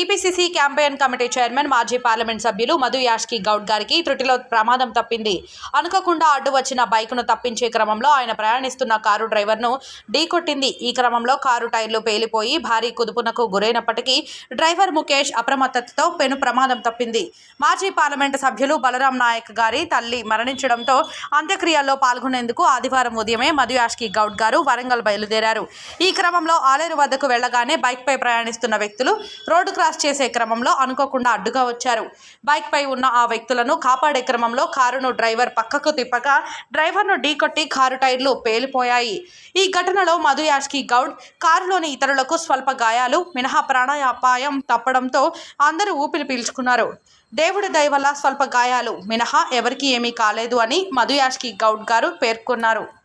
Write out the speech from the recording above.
TPCC campaign committee chairman మాజీ parliament సభ్యులు మధు యాష్కి గౌడ్ గారికి త్రుటిలో ప్రమాదం తప్పింది. అనుకోకుండా అడ్డు వచ్చిన బైక్ను తప్పించే క్రమంలో ఆయన ప్రయాణిస్తున్న కారు డ్రైవర్ను ఢీకొట్టింది ఈ క్రమంలో కారు టైర్లు పేలిపోయి భారీ కుదుపునకు గురైనప్పటికీ డ్రైవర్ ముఖేష్ అప్రమత్తతతో పెను ప్రమాదం తప్పింది. మాజీ పార్లమెంట్ సభ్యులు బలరాం నాయక్ గారి తల్లి మరణించడంతో అంత్యక్రియల్లో పాల్గొనేందుకు ఆదివారం ఉదయమే మధు యాష్కి గౌడ్ గారు వరంగల్ బయలుదేరారు. ఈ క్రమంలో ఆలేరు వద్దకు వెళ్ళగానే బైక్పై ప్రయాణిస్తున్న వ్యక్తులు రోడ్డు క్రాస్ చేసే క్రమంలో అనుకోకుండా అడ్డుగా వచ్చారు. బైక్పై ఉన్న ఆ వ్యక్తులను కాపాడే క్రమంలో కారును డ్రైవర్ పక్కకు తిప్పగా డ్రైవర్ను ఢీకొట్టి కారు టైర్లు పేలిపోయాయి. ఈ ఘటనలో మధు యాష్కి గౌడ్ కారులోని ఇతరులకు స్వల్ప గాయాలు మినహా ప్రాణాపాయం తప్పడంతో అందరూ ఊపిరి పీల్చుకున్నారు. దేవుడి దయ వల్ల స్వల్ప గాయాలు మినహా ఎవరికీ ఏమీ కాలేదు అని మధుయాష్కి గౌడ్ గారు పేర్కొన్నారు.